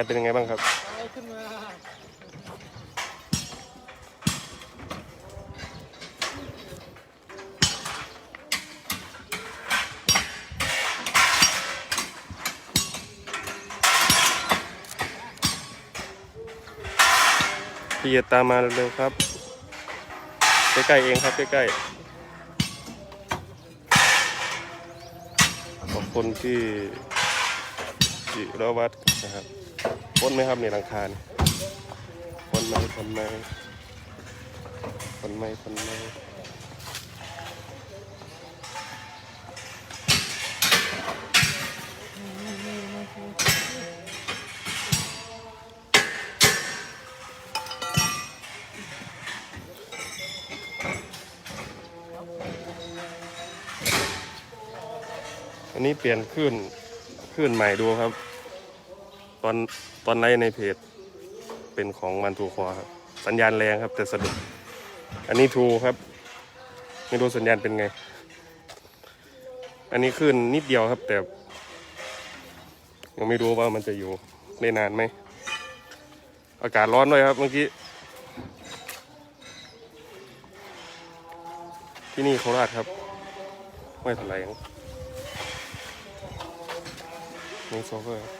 าณเป็นยังไงบ้างครับขึ้นมาพี่จะตามมาเร็วๆครับ ใกล้ๆเองครับ ใกล้ๆ ขอบคุณที่จิรวัตรนะครับ พ้นไหมครับเนี่ยหลังคาเนี่ยพ้นไหมพ้นไหมพ้นไหมพ้นไหมอันนี้เปลี่ยนขึ้นขึ้นใหม่ดูครับ ตอนตอนไลฟ์ในเพจเป็นของมันทูคอครับ สัญญาณแรงครับ แต่สะดุดอันนี้ทูครับ ไม่รู้สัญญาณเป็นไง อันนี้ขึ้นนิดเดียวครับ แต่ ยังไม่รู้ว่ามันจะอยู่ได้นานไหม อากาศร้อนด้วยครับเมื่อกี้ ที่นี่โคราชครับ ไม่ถลายงนี่โซเฟอร์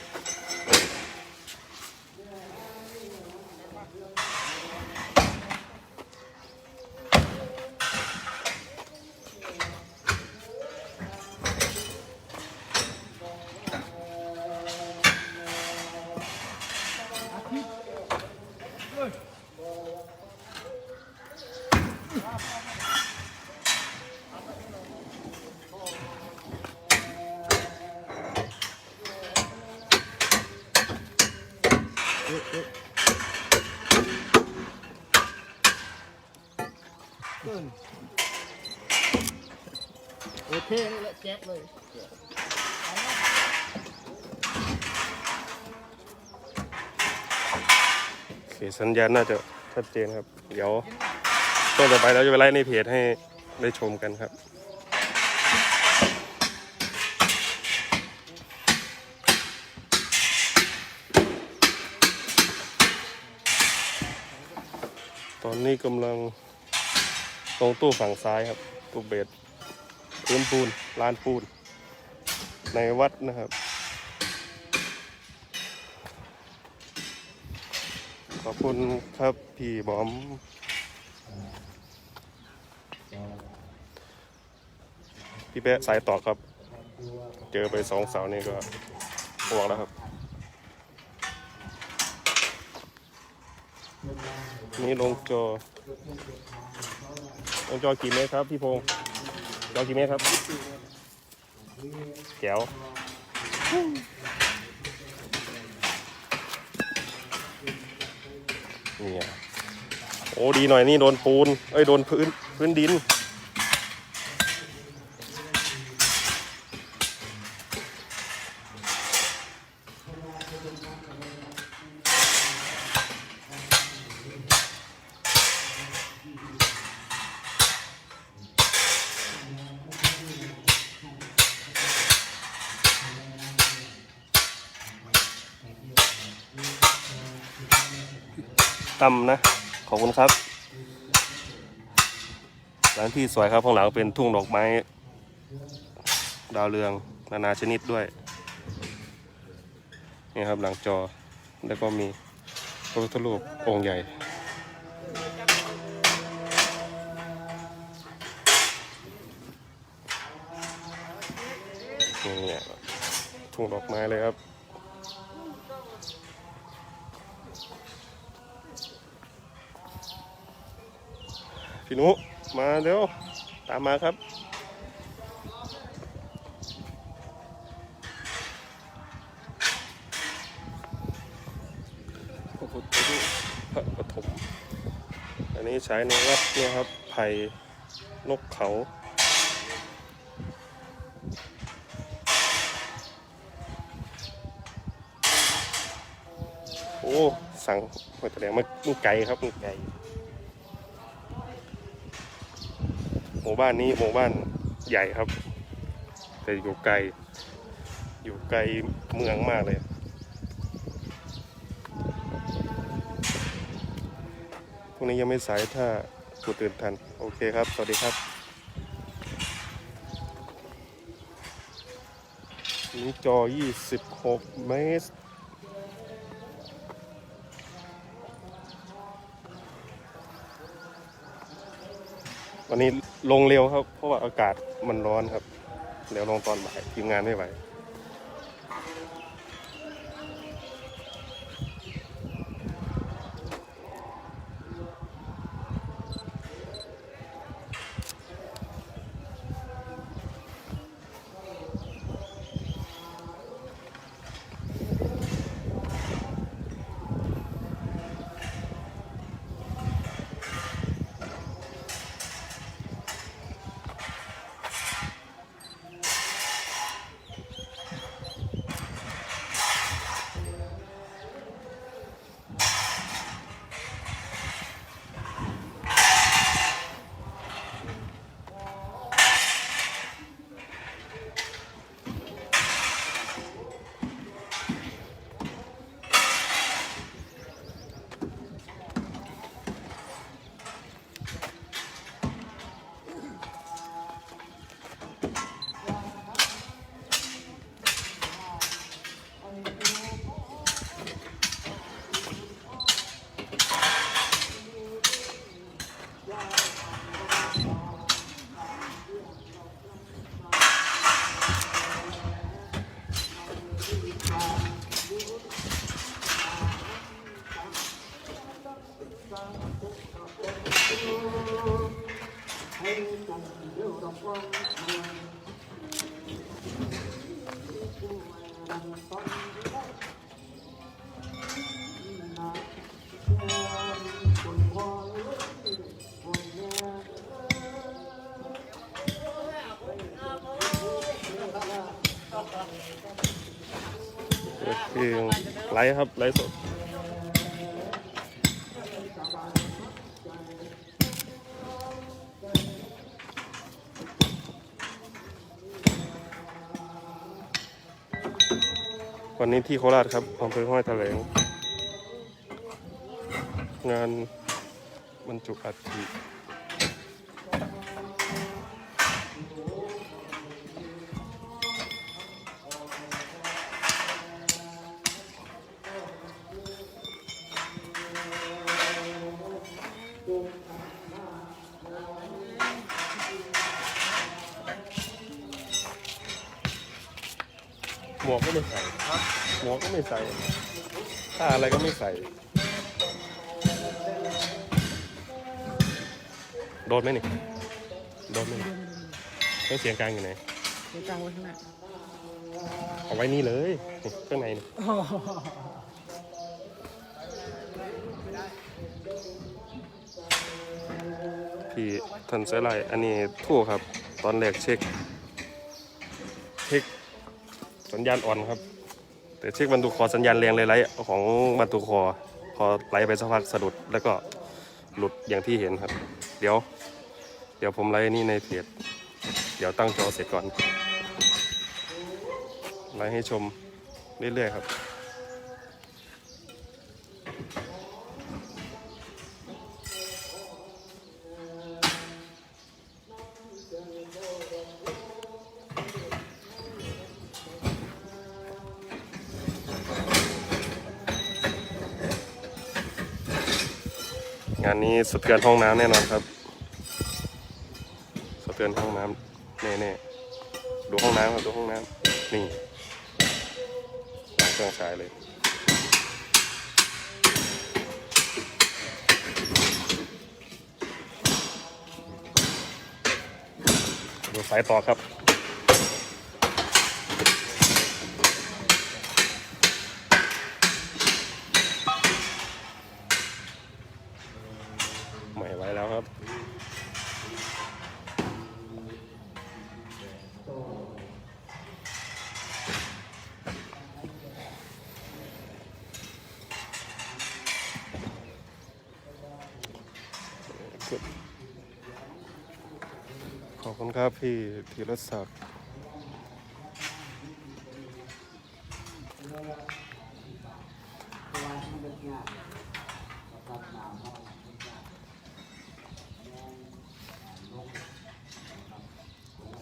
นโอเคนี่แหละแจ๊เลยโอเคสัญญาณน่าจะชัดเจนครับ เดี๋ยวต้นต่อไปเราจะไปไลฟ์ในเพจให้ได้ชมกันครับตอนนี้กำลัง ตรงตู้ฝั่งซ้ายครับตู้เบสพื้นปูนลานปูน ในวัดนะครับ ขอบคุณครับพี่บอม พี่แปะสายต่อครับ เจอไปสองเสานี่ก็ห่วงแล้วครับ นี่ลงจอ วงจอกี่เมตรครับพี่พงศ์จอกี่เมตรครับแก้วนี่ไงโอ้ดีหน่อยนี่โดนปูน เอ้ยโดนพื้นพื้นดิน ต่ำนะ ขอบคุณครับ ร้านที่สวยครับข้างหลังเป็นทุ่งดอกไม้ ดาวเรืองนานาชนิดด้วย นี่ครับหลังจอ แล้วก็มีพระพุทธรูปองค์ใหญ่นี่เนี่ยทุ่งดอกไม้เลยครับ พี่นุมาเร็วตามมาครับ พระพุทธรูปพระปฐม อันนี้ใช้ในวัดเนี่ยครับ ไผ่นกเขาโอ้ สั่งมาแสดงมันไกลครับมันไกล ห มู่บ้านนี้หมู่บ้านใหญ่ครับ แต่อยู่ไกล อยู่ไกลเมืองมากเลยพรุ่งนี้ยังไม่สายถ้ากูตื่นทัน โอเคครับ สวัสดีครับนี่จอ 26 เมตร วันนี้ลงเร็วครับ เพราะว่าอากาศมันร้อนครับ เดี๋ยวลงตอนบ่ายทีมงานไม่ไหว ไลฟ์ครับ ไลฟ์สดวันนี้ที่โคราชครับอำเภอห้วยแถลง งานบรรจุอัฐิ หมวกก็ไม่ใส่หมวกก็ไม่ใส่ผ้าอะไรก็ไม่ใส่ โดนไหมนี่ โดนไหมนี่เครื่องเสียงกลางอยู่ไหนเดี๋ยวกลางไว้ข้างหน้าเอาไว้นี่เลยนี่ข้างในนี่พี่ทันเซไลอันนี้ถูกครับ ตอนแรกเช็ค เช็ค สัญญาณอ่อนครับ แต่เช็คบรรทุกคอสัญญาณแรงเลยไรของบรรทุกคอพอไหลไปสักพักสะดุดแล้วก็หลุดอย่างที่เห็นครับ เดี๋ยว เดี๋ยวผมไล่นี่ในเพจเดี๋ยวตั้งจอเสร็จก่อนไลให้ชมเรื่อยๆครับ งานนี้สะเทือนห้องน้ำแน่นอนครับ สะเทือนห้องน้ำแน่ๆดูห้องน้ำครับดูห้องน้ำนี่วางเครื่องฉายเลยดูสายต่อครับับพี่ธีรศักดิ์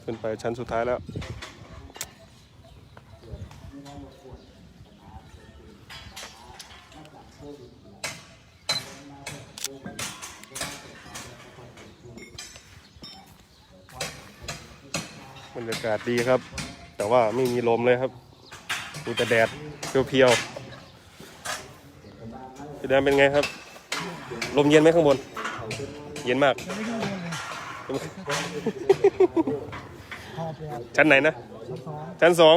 ขึ้นไปชั้นสุดท้ายแล้ว รรยากาศดีครับ แต่ว่าไม่มีลมเลยครับดูแต่แดดเพียวๆพี่แดนเป็นไงครับ ลมเย็นไหมข้างบน เย็นมาก ชั้นไหนนะสองชั้นสอง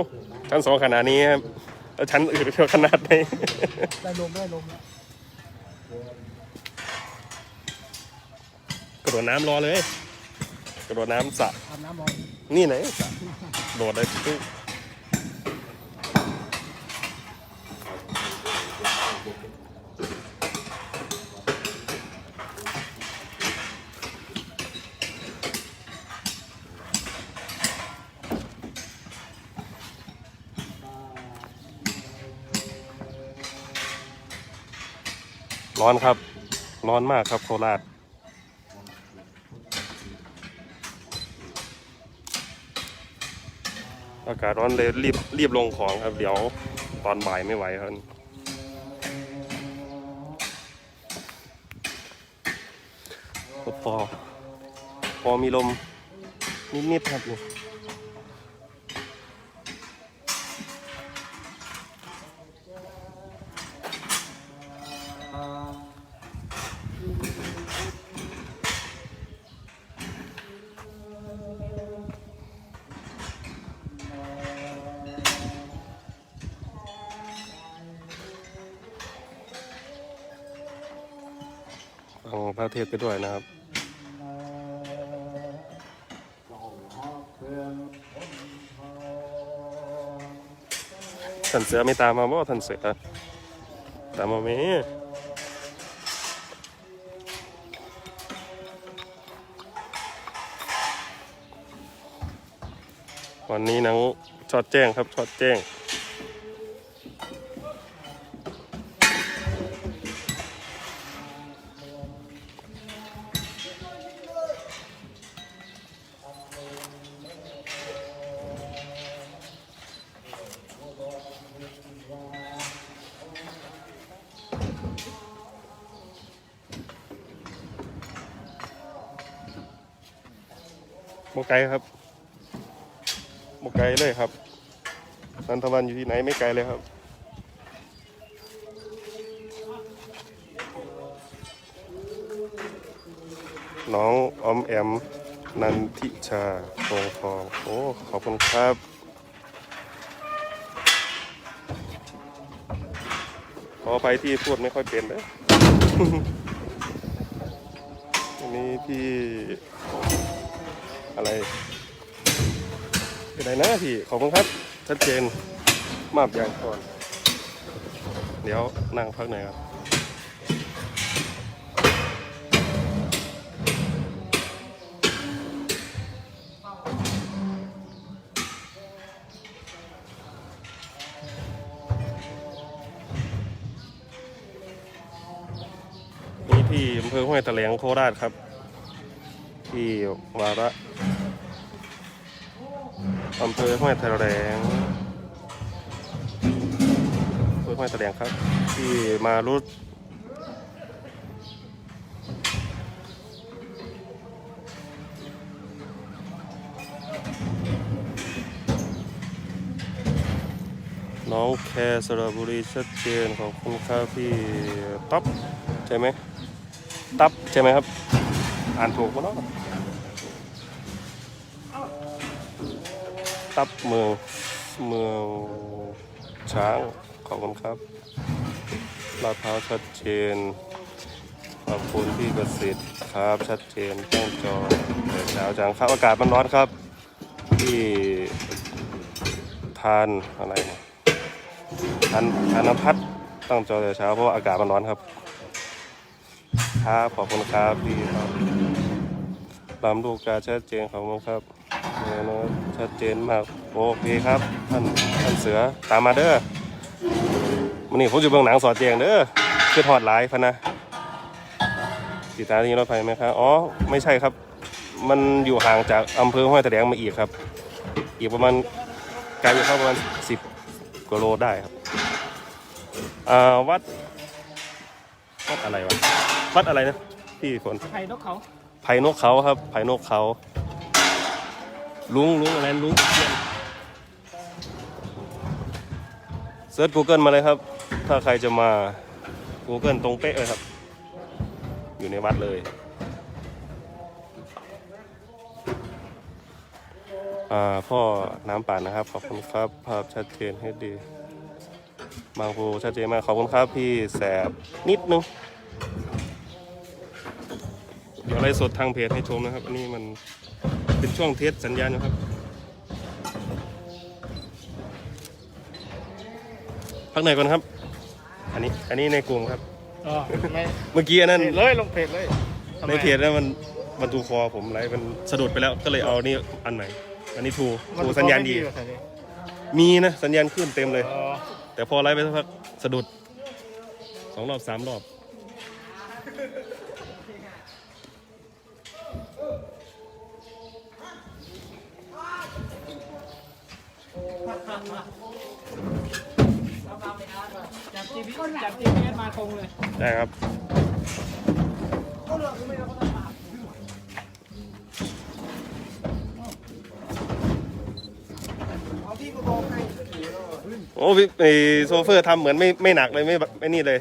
ชั้นสองขนาดนี้ครับแล้วชั้นอื่นขนาดไหนได้ลมได้ลมกระโดดน้ำรอเลย กระโดดน้ำสระน้ำรอ นี่ไหนโดดเลยปุ๊บร้อนครับ ร้อนมากครับโคราช อากาศร้อนเลยรีบรีบลงของครับ เดี๋ยวตอนบ่ายไม่ไหวครับพอพอมีลมนิดๆครับ นี่ฟังพระเทศไปด้วยนะครับท่านเสือไม่ตามมาบ่ท่านเสือตามมาไหมวันนี้นังชอดแจ้งครับชอดแจ้ง ไกลครับโมไกลเลยครับนันทวันอยู่ที่ไหนไม่ไกลเลยครับ น้องออมแอม นันทิชาโงทองโอ้ขอบคุณครับขออภัยที่พูดไม่ค่อยเป็นเลยอันนี้พี่ อะไรเป็นไรนะพี่ขอบคุณครับ ชัดเจนมาบอย่างก่อน เดี๋ยวนั่งพักหน่อยครับนี่ที่อำเภอห้วยแถลงโคราชครับ ที่วาระ อำเภอห้วยแถลงอำเภอห้วยแถลงครับ ที่มารุดน้องแคร์สระบุรีชัดเจนขอบคุณครับพี่ต๊อบใช่ไหมตับใช่ไหมครับ อ่านถูกมั้งเนาะ ตับเมืองเมืองช้างขอบคุณครับลาดพร้าวชัดเจน ขอบคุณพี่เกษตรครับ ชัดเจนแจ้งจอเดี๋ยวเช้าจังครับอากาศมันร้อนครับ ที่ทานอะไรนะทานทานน้ำพัดตั้งจอแต่เช้าเพราะว่าอากาศมันร้อนครับครับขอบคุณครับพี่ครับลำลูกกาชัดเจนขอบคุณครับเนี่ยนะ ชัดเจนมาก โอเคครับ ท่านท่านเสือตามมาเด้อมันนี่ผมจะเบิ่งหนังสอดแจงเด้อคือถอดหลายพะนะติดตามที่รถไฟไหมครับ อ๋อ ไม่ใช่ครับ มันอยู่ห่างจากอำเภอห้วยแถลงมาอีกครับ อีกประมาณไกลอยู่เข้าประมาณสิบกิโลได้ครับอ่าวัด วัดอะไรวะ วัดอะไรนะพี่ฝนไข่นกเขาไผ่นกเขาครับไผ่นกเขา ลุงลุงอะไรลุงเทียนเซิร์ช Google มาเลยครับ ถ้าใครจะมา Google ตรงเป๊ะเลยครับ อยู่ในวัดเลย อ่าพ่อน้ำป่านนะครับ ขอบคุณครับ ภาพชัดเจนให้ดี บางภูชัดเจนมาก ขอบคุณครับพี่แสบนิดนึง เดี๋ยวไลฟ์สดทางเพจให้ชมนะครับ อันนี้มัน เป็นช่วงเทสสัญญาณนะครับพักไหนก่อนครับ อันนี้อันนี้ในกลุ่มครับ อ๋อไม่เมื่อกี้อันนั้น เพจเลยลงเพจเลยทำไมในเพจนั้นมันมันตูคอผมไลฟ์มันสะดุดไปแล้วก็เลยเอานี่อันไหนอันนี้ทูทูสัญญาณดี ไม่เหรอสัญญาณมีนะสัญญาณขึ้นเต็มเลย อ๋อแต่พอไลฟ์ไปสักพักสะดุดสองรอบสามรอบ จับจีพีจับ GPS มาตรงเลย ได้ครับ โอ้พี่ไอโซเฟอร์ทำเหมือนไม่ไม่หนักเลยไม่ไม่นี่เลย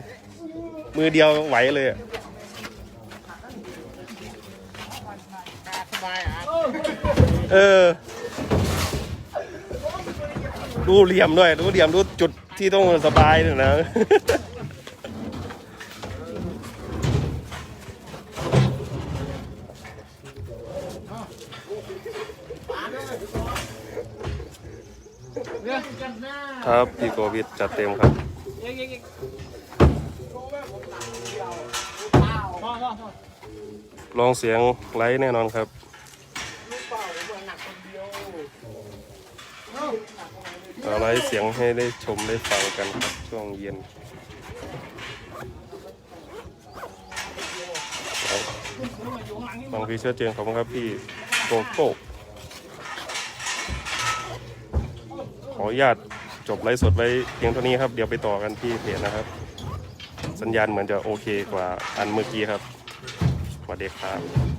มือเดียวไหวเลยอะสบายอะเออดูเหลี่ยมด้วยดูเหลี่ยมดูจุด ที่ต้องสบายเนี่ยนะ ครับพี่โกวิดจัดเต็มครับ ลองเสียงไลท์แน่นอนครับ เอาไลท์เสียงให้ได้ชมได้ฟังกันครับช่วงเย็นบฟังพี่เชื่อเจนขอบคุณครับพี่โกโก้ขออนุญาตจบไลฟ์สดไว้เพียงเท่านี้ครับ เดี๋ยวไปต่อกันที่เพจนะครับ สัญญาณเหมือนจะโอเคกว่าอันเมื่อกี้ครับสวัสดีครับ